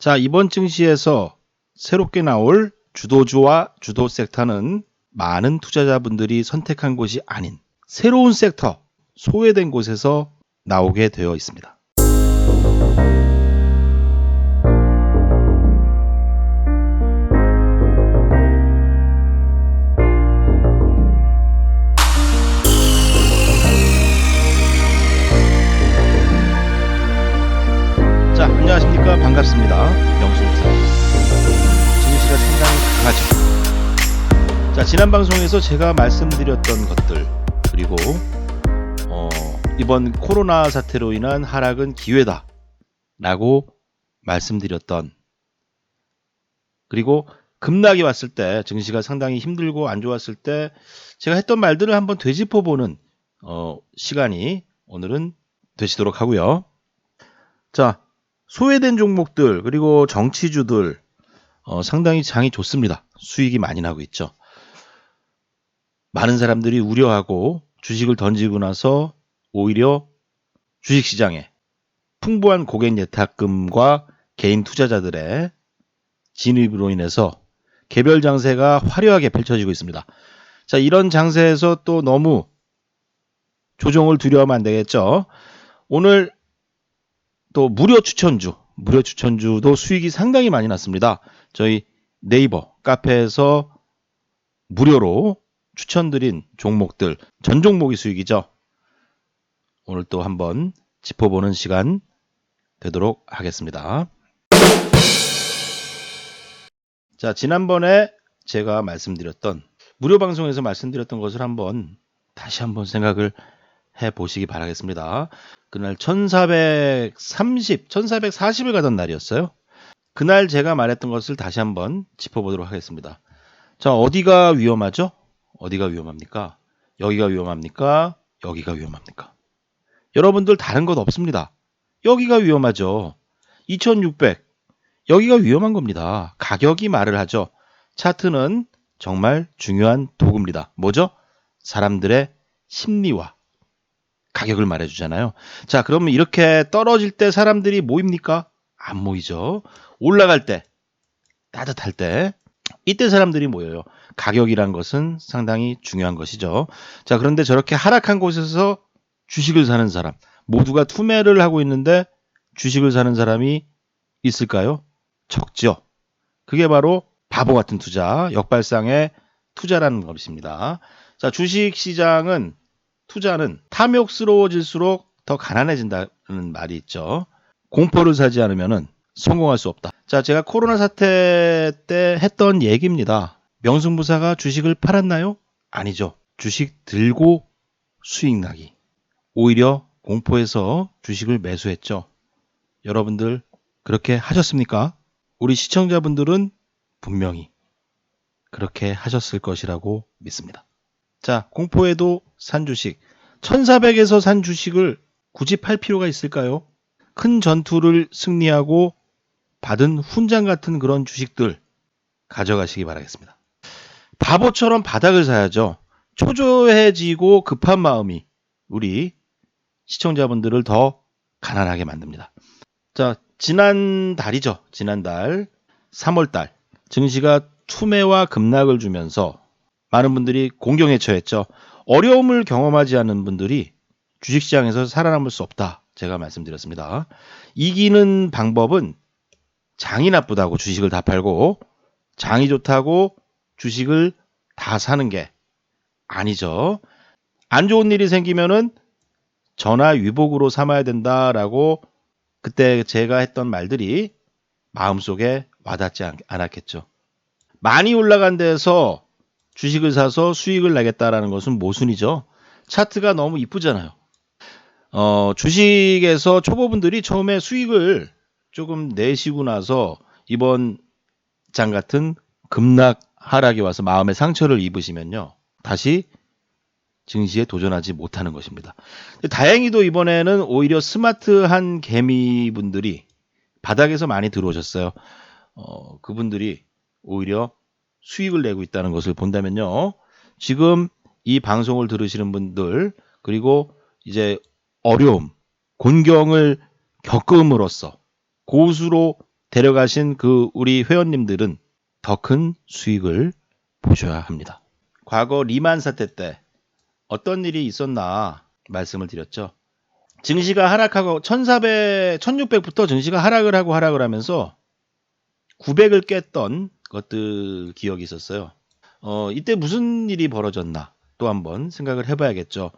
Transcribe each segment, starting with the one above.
자, 이번 증시에서 새롭게 나올 주도주와 주도 섹터는 많은 투자자분들이 선택한 곳이 아닌 새로운 섹터, 소외된 곳에서 나오게 되어 있습니다. 강하죠. 자, 지난 방송에서 제가 말씀드렸던 것들, 그리고, 어, 이번 코로나 사태로 인한 하락은 기회다. 라고 말씀드렸던, 그리고 급락이 왔을 때, 증시가 상당히 힘들고 안 좋았을 때, 제가 했던 말들을 한번 되짚어보는, 어, 시간이 오늘은 되시도록 하고요. 자, 소외된 종목들 그리고 정치주들 어, 상당히 장이 좋습니다. 수익이 많이 나고 있죠. 많은 사람들이 우려하고 주식을 던지고 나서 오히려 주식시장에 풍부한 고객 예탁금과 개인 투자자들의 진입으로 인해서 개별 장세가 화려하게 펼쳐지고 있습니다. 자, 이런 장세에서 또 너무 조정을 두려워하면 안 되겠죠. 오늘 또 무료 추천주, 무료 추천주도 수익이 상당히 많이 났습니다. 저희 네이버 카페에서 무료로 추천드린 종목들, 전 종목이 수익이죠. 오늘 또 한번 짚어보는 시간 되도록 하겠습니다. 자, 지난번에 제가 말씀드렸던 무료 방송에서 말씀드렸던 것을 한번 다시 한번 생각을 해 보시기 바라겠습니다. 그날 1430, 1440을 가던 날이었어요. 그날 제가 말했던 것을 다시 한번 짚어보도록 하겠습니다. 자, 어디가 위험하죠? 어디가 위험합니까? 여기가 위험합니까? 여기가 위험합니까? 여러분들 다른 것 없습니다. 여기가 위험하죠. 2600. 여기가 위험한 겁니다. 가격이 말을 하죠. 차트는 정말 중요한 도구입니다. 뭐죠? 사람들의 심리와 가격을 말해주잖아요. 자, 그러면 이렇게 떨어질 때 사람들이 모입니까? 안 모이죠. 올라갈 때, 따뜻할 때, 이때 사람들이 모여요. 가격이란 것은 상당히 중요한 것이죠. 자, 그런데 저렇게 하락한 곳에서 주식을 사는 사람, 모두가 투매를 하고 있는데 주식을 사는 사람이 있을까요? 적죠. 그게 바로 바보 같은 투자, 역발상의 투자라는 것입니다. 자, 주식 시장은 투자는 탐욕스러워질수록 더 가난해진다는 말이 있죠. 공포를 사지 않으면 성공할 수 없다. 자, 제가 코로나 사태 때 했던 얘기입니다. 명승부사가 주식을 팔았나요? 아니죠. 주식 들고 수익 나기. 오히려 공포에서 주식을 매수했죠. 여러분들 그렇게 하셨습니까? 우리 시청자분들은 분명히 그렇게 하셨을 것이라고 믿습니다. 자, 공포에도 산 주식. 1400에서 산 주식을 굳이 팔 필요가 있을까요? 큰 전투를 승리하고 받은 훈장 같은 그런 주식들 가져가시기 바라겠습니다. 바보처럼 바닥을 사야죠. 초조해지고 급한 마음이 우리 시청자분들을 더 가난하게 만듭니다. 자, 지난 달이죠. 지난달 3월달 증시가 투매와 급락을 주면서 많은 분들이 공경에 처했죠. 어려움을 경험하지 않은 분들이 주식시장에서 살아남을 수 없다. 제가 말씀드렸습니다. 이기는 방법은 장이 나쁘다고 주식을 다 팔고 장이 좋다고 주식을 다 사는 게 아니죠. 안 좋은 일이 생기면은 전화 위복으로 삼아야 된다라고 그때 제가 했던 말들이 마음속에 와닿지 않았겠죠. 많이 올라간 데서 주식을 사서 수익을 내겠다라는 것은 모순이죠. 차트가 너무 이쁘잖아요. 어, 주식에서 초보분들이 처음에 수익을 조금 내시고 나서 이번 장 같은 급락 하락이 와서 마음의 상처를 입으시면요. 다시 증시에 도전하지 못하는 것입니다. 다행히도 이번에는 오히려 스마트한 개미분들이 바닥에서 많이 들어오셨어요. 어, 그분들이 오히려 수익을 내고 있다는 것을 본다면요. 지금 이 방송을 들으시는 분들 그리고 이제 어려움, 곤경을 겪음으로써 고수로 데려가신 그 우리 회원님들은 더 큰 수익을 보셔야 합니다. 과거 리만 사태 때 어떤 일이 있었나 말씀을 드렸죠. 증시가 하락하고 1400, 1600부터 증시가 하락을 하고 하락을 하면서 900을 깼던 것들 기억이 있었어요. 어, 이때 무슨 일이 벌어졌나 또 한번 생각을 해봐야겠죠.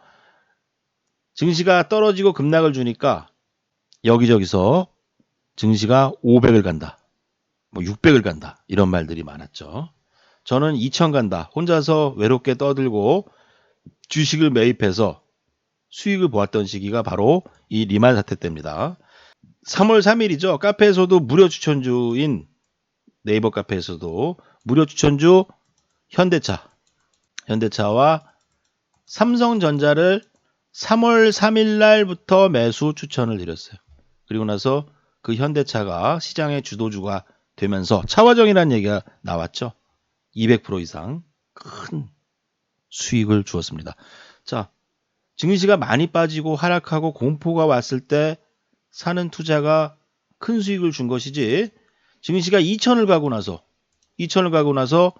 증시가 떨어지고 급락을 주니까 여기저기서 증시가 500을 간다. 뭐 600을 간다. 이런 말들이 많았죠. 저는 2000 간다. 혼자서 외롭게 떠들고 주식을 매입해서 수익을 보았던 시기가 바로 이 리만 사태 때입니다. 3월 3일이죠. 카페에서도 무료 추천주인 네이버 카페에서도 무료 추천주 현대차, 현대차와 삼성전자를 3월 3일 날부터 매수 추천을 드렸어요. 그리고 나서 그 현대차가 시장의 주도주가 되면서 차화정이라는 얘기가 나왔죠. 200% 이상 큰 수익을 주었습니다. 자, 증시가 많이 빠지고 하락하고 공포가 왔을 때 사는 투자가 큰 수익을 준 것이지 증시가 2천을 가고 나서 2천을 가고 나서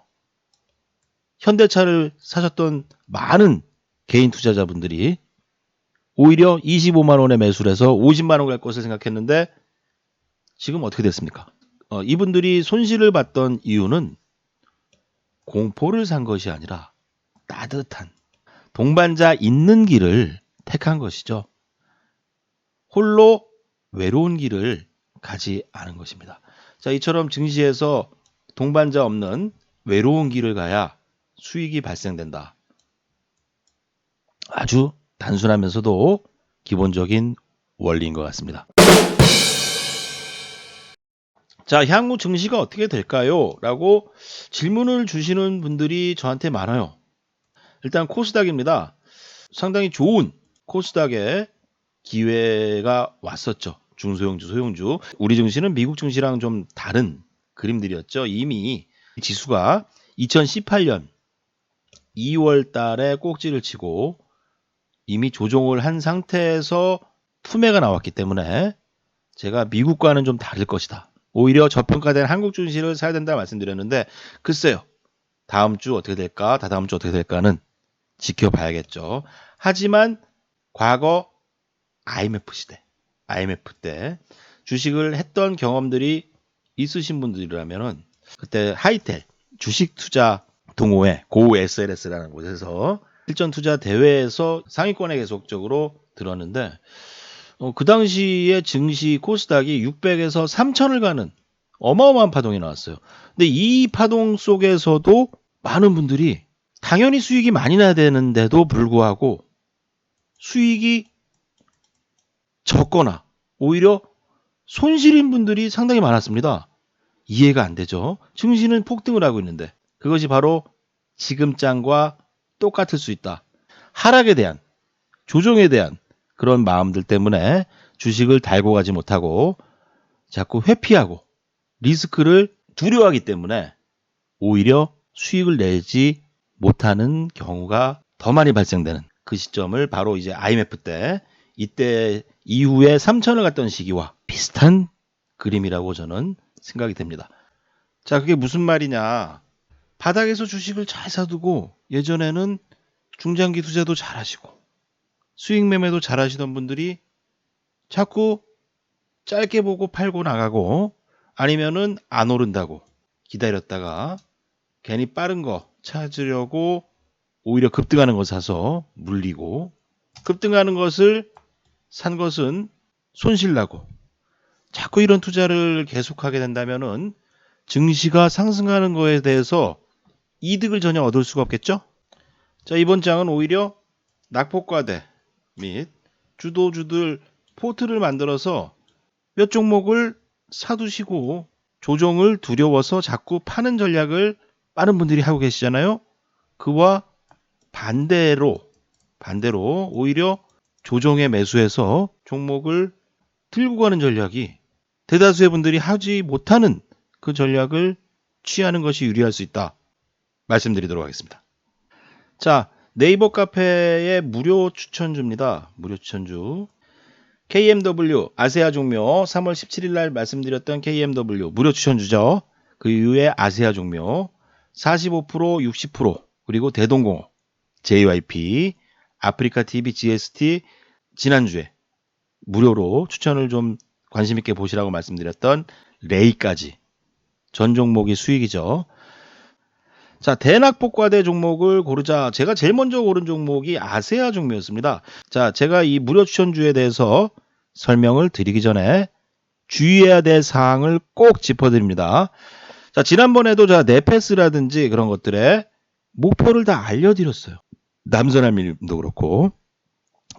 현대차를 사셨던 많은 개인 투자자분들이 오히려 25만 원에 매수를 해서 50만 원 갈 것을 생각했는데 지금 어떻게 됐습니까? 어, 이분들이 손실을 봤던 이유는 공포를 산 것이 아니라 따뜻한 동반자 있는 길을 택한 것이죠. 홀로 외로운 길을 가지 않은 것입니다. 자, 이처럼 증시에서 동반자 없는 외로운 길을 가야 수익이 발생된다. 아주 단순하면서도 기본적인 원리인 것 같습니다. 자, 향후 증시가 어떻게 될까요? 라고 질문을 주시는 분들이 저한테 많아요. 일단 코스닥입니다. 상당히 좋은 코스닥의 기회가 왔었죠. 중소형주, 소형주. 우리 증시는 미국 증시랑 좀 다른 그림들이었죠. 이미 지수가 2018년 2월 달에 꼭지를 치고 이미 조정을 한 상태에서 투매가 나왔기 때문에 제가 미국과는 좀 다를 것이다. 오히려 저평가된 한국 증시를 사야 된다 말씀드렸는데 글쎄요. 다음 주 어떻게 될까? 다다음 주 어떻게 될까는 지켜봐야겠죠. 하지만 과거 IMF 시대, IMF 때 주식을 했던 경험들이 있으신 분들이라면은 그때 하이텔 주식 투자 동호회 고 SLS라는 곳에서 실전 투자 대회에서 상위권에 계속적으로 들었는데 어, 그 당시에 증시 코스닥이 600에서 3000을 가는 어마어마한 파동이 나왔어요. 근데 이 파동 속에서도 많은 분들이 당연히 수익이 많이 나야 되는데도 불구하고 수익이 적거나 오히려 손실인 분들이 상당히 많았습니다. 이해가 안 되죠. 증시는 폭등을 하고 있는데 그것이 바로 지금 장과 똑같을 수 있다. 하락에 대한 조정에 대한 그런 마음들 때문에 주식을 달고 가지 못하고 자꾸 회피하고 리스크를 두려워하기 때문에 오히려 수익을 내지 못하는 경우가 더 많이 발생되는 그 시점을 바로 이제 IMF 때 이때 이후에 3천을 갔던 시기와 비슷한 그림이라고 저는 생각이 됩니다. 자, 그게 무슨 말이냐? 바닥에서 주식을 잘 사두고 예전에는 중장기 투자도 잘 하시고 수익 매매도 잘 하시던 분들이 자꾸 짧게 보고 팔고 나가고 아니면은 안 오른다고 기다렸다가 괜히 빠른 거 찾으려고 오히려 급등하는 거 사서 물리고 급등하는 것을 산 것은 손실나고 자꾸 이런 투자를 계속하게 된다면은 증시가 상승하는 거에 대해서 이득을 전혀 얻을 수가 없겠죠? 자, 이번 장은 오히려 낙폭과대 및 주도주들 포트를 만들어서 몇 종목을 사두시고 조정을 두려워서 자꾸 파는 전략을 빠른 분들이 하고 계시잖아요. 그와 반대로 반대로 오히려 조정에 매수해서 종목을 들고 가는 전략이 대다수의 분들이 하지 못하는 그 전략을 취하는 것이 유리할 수 있다. 말씀드리도록 하겠습니다. 자, 네이버 카페의 무료 추천주입니다. 무료 추천주. KMW 아세아 종묘 3월 17일 날 말씀드렸던 KMW 무료 추천주죠. 그 이후에 아세아 종묘 45% 60% 그리고 대동공업 JYP 아프리카 TV GST 지난주에 무료로 추천을 좀 관심 있게 보시라고 말씀드렸던 레이까지 전 종목이 수익이죠. 자, 대낙폭과대 종목을 고르자. 제가 제일 먼저 고른 종목이 아세아 종묘였습니다. 자, 제가 이 무료 추천주에 대해서 설명을 드리기 전에 주의해야 될 사항을 꼭 짚어드립니다. 자, 지난번에도 자, 네페스라든지 그런 것들에 목표를 다 알려드렸어요. 남선알님도 그렇고.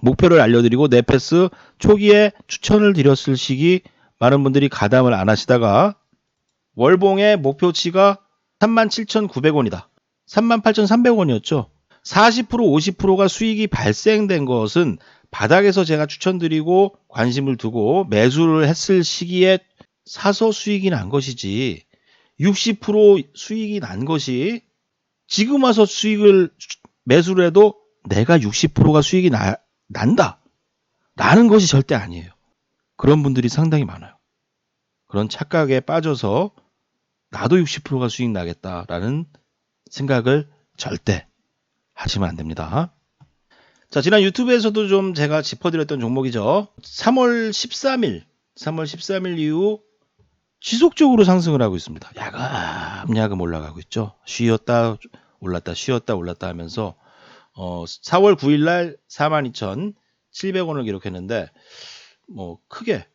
목표를 알려드리고 네페스 초기에 추천을 드렸을 시기 많은 분들이 가담을 안 하시다가 월봉의 목표치가 37,900원이다. 38,300원이었죠. 40% 50%가 수익이 발생된 것은 바닥에서 제가 추천드리고 관심을 두고 매수를 했을 시기에 사서 수익이 난 것이지 60% 수익이 난 것이 지금 와서 수익을 매수를 해도 내가 60%가 수익이 나, 난다. 라는 것이 절대 아니에요. 그런 분들이 상당히 많아요. 그런 착각에 빠져서 나도 60%가 수익 나겠다라는 생각을 절대 하시면 안 됩니다. 자, 지난 유튜브에서도 좀 제가 짚어드렸던 종목이죠. 3월 13일, 3월 13일 이후 지속적으로 상승을 하고 있습니다. 야금야금 올라가고 있죠. 쉬었다 올랐다 쉬었다 올랐다 하면서 어, 4월 9일 날 42,700원을 기록했는데 뭐 크게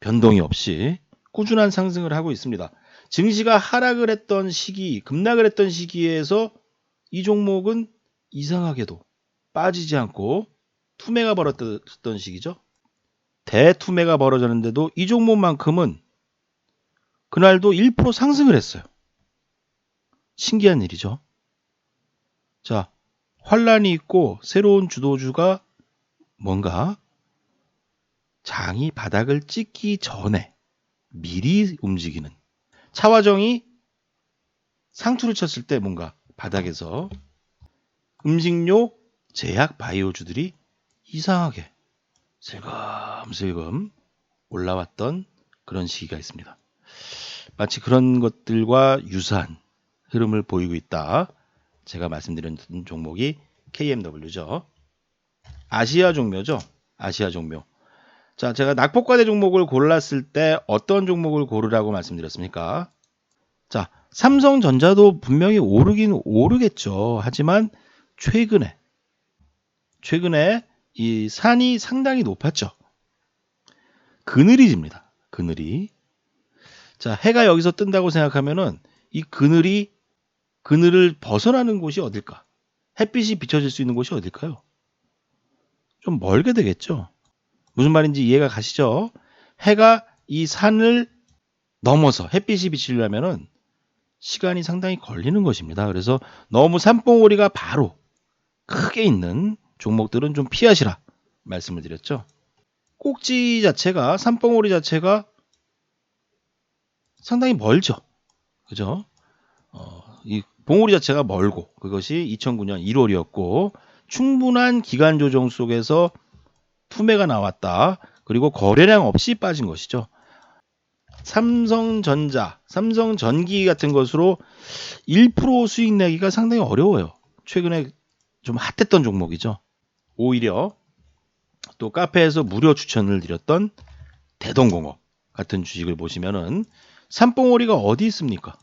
변동이 없이 꾸준한 상승을 하고 있습니다. 증시가 하락을 했던 시기, 급락을 했던 시기에서 이 종목은 이상하게도 빠지지 않고 투매가 벌어졌던 시기죠. 대투매가 벌어졌는데도 이 종목만큼은 그날도 1% 상승을 했어요. 신기한 일이죠. 자, 환란이 있고 새로운 주도주가 뭔가 장이 바닥을 찍기 전에 미리 움직이는 차화정이 상투를 쳤을 때 뭔가 바닥에서 음식료 제약 바이오주들이 이상하게 슬금슬금 올라왔던 그런 시기가 있습니다. 마치 그런 것들과 유사한 흐름을 보이고 있다. 제가 말씀드린 종목이 KMW죠. 아시아 종묘죠. 아시아 종묘. 자, 제가 낙폭과대 종목을 골랐을 때 어떤 종목을 고르라고 말씀드렸습니까? 자, 삼성전자도 분명히 오르긴 오르겠죠. 하지만 최근에 최근에 이 산이 상당히 높았죠. 그늘이 집니다. 그늘이. 자, 해가 여기서 뜬다고 생각하면은 이 그늘이 그늘을 벗어나는 곳이 어딜까? 햇빛이 비춰질 수 있는 곳이 어딜까요? 좀 멀게 되겠죠. 무슨 말인지 이해가 가시죠? 해가 이 산을 넘어서 햇빛이 비치려면은 시간이 상당히 걸리는 것입니다. 그래서 너무 산봉우리가 바로 크게 있는 종목들은 좀 피하시라 말씀을 드렸죠. 꼭지 자체가 산봉우리 자체가 상당히 멀죠. 그죠? 어, 이 봉우리 자체가 멀고 그것이 2009년 1월이었고 충분한 기간 조정 속에서 투매가 나왔다. 그리고 거래량 없이 빠진 것이죠. 삼성전자, 삼성전기 같은 것으로 1% 수익 내기가 상당히 어려워요. 최근에 좀 핫했던 종목이죠. 오히려 또 카페에서 무료 추천을 드렸던 대동공업 같은 주식을 보시면은 삼봉오리가 어디 있습니까?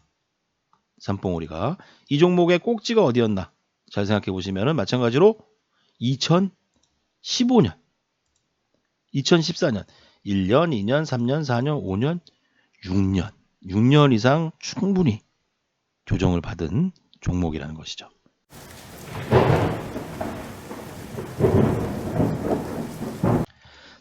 삼봉오리가 이 종목의 꼭지가 어디였나? 잘 생각해 보시면은 마찬가지로 2015년 2014년 1년, 2년, 3년, 4년, 5년, 6년, 6년 이상 충분히 조정을 받은 종목이라는 것이죠.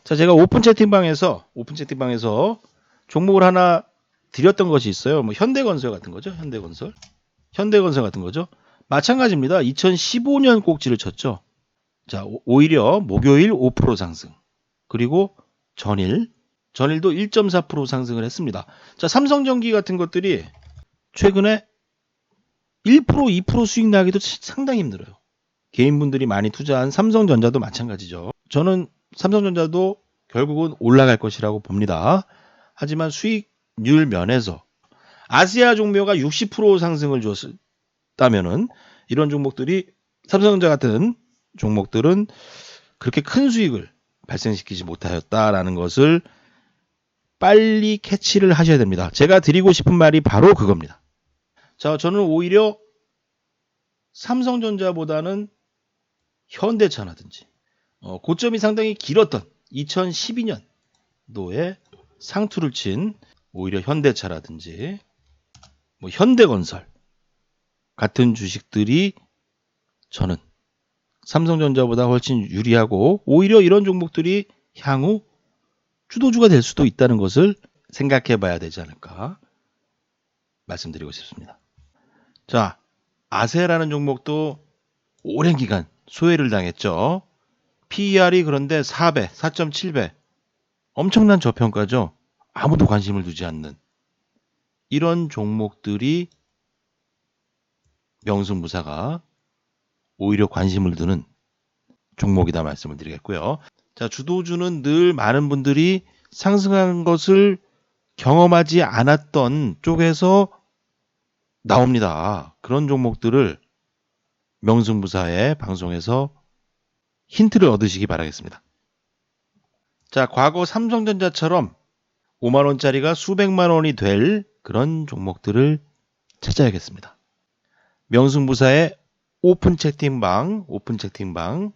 자, 제가 오픈 채팅방에서 오픈 채팅방에서 종목을 하나 드렸던 것이 있어요. 뭐 현대건설 같은 거죠. 현대건설. 현대건설 같은 거죠. 마찬가지입니다. 2015년 꼭지를 쳤죠. 자, 오- 오히려 목요일 5% 상승. 그리고 전일, 전일도 1.4% 상승을 했습니다. 자, 삼성전기 같은 것들이 최근에 1%, 2% 수익 나기도 상당히 힘들어요. 개인분들이 많이 투자한 삼성전자도 마찬가지죠. 저는 삼성전자도 결국은 올라갈 것이라고 봅니다. 하지만 수익률 면에서 아시아 종묘가 60% 상승을 줬다면은 이런 종목들이 삼성전자 같은 종목들은 그렇게 큰 수익을 발생시키지 못하였다라는 것을 빨리 캐치를 하셔야 됩니다. 제가 드리고 싶은 말이 바로 그겁니다. 자, 저는 오히려 삼성전자보다는 현대차라든지 어, 고점이 상당히 길었던 2012년도에 상투를 친 오히려 현대차라든지 뭐 현대건설 같은 주식들이 저는 삼성전자보다 훨씬 유리하고 오히려 이런 종목들이 향후 주도주가 될 수도 있다는 것을 생각해 봐야 되지 않을까 말씀드리고 싶습니다. 자, 아세라는 종목도 오랜 기간 소외를 당했죠. PER이 그런데 4배, 4.7배. 엄청난 저평가죠. 아무도 관심을 두지 않는 이런 종목들이 명승부사가 오히려 관심을 두는 종목이다 말씀을 드리겠고요. 자, 주도주는 늘 많은 분들이 상승한 것을 경험하지 않았던 쪽에서 나옵니다. 그런 종목들을 명승부사의 방송에서 힌트를 얻으시기 바라겠습니다. 자, 과거 삼성전자처럼 5만원짜리가 수백만원이 될 그런 종목들을 찾아야겠습니다. 명승부사의 오픈 채팅방, 오픈 채팅방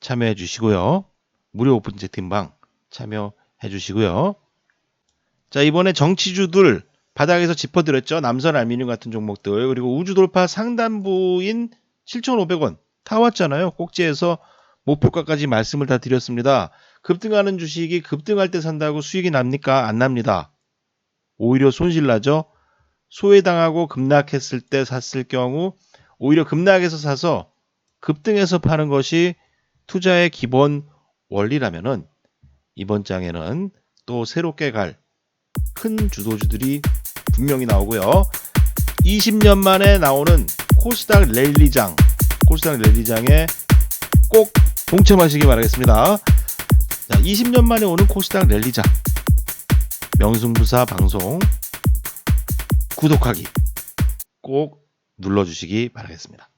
참여해 주시고요. 무료 오픈 채팅방 참여해 주시고요. 자, 이번에 정치주들 바닥에서 짚어드렸죠. 남선 알미늄 같은 종목들 그리고 우주 돌파 상단부인 7,500원 타 왔잖아요. 꼭지에서 목표가까지 말씀을 다 드렸습니다. 급등하는 주식이 급등할 때 산다고 수익이 납니까? 안 납니다. 오히려 손실 나죠. 소외당하고 급락했을 때 샀을 경우 오히려 급락해서 사서 급등해서 파는 것이 투자의 기본 원리라면은 이번 장에는 또 새롭게 갈 큰 주도주들이 분명히 나오고요. 20년 만에 나오는 코스닥 랠리장, 코스닥 랠리장에 꼭 동참하시기 바라겠습니다. 자, 20년 만에 오는 코스닥 랠리장 명승부사 방송 구독하기 꼭 눌러주시기 바라겠습니다.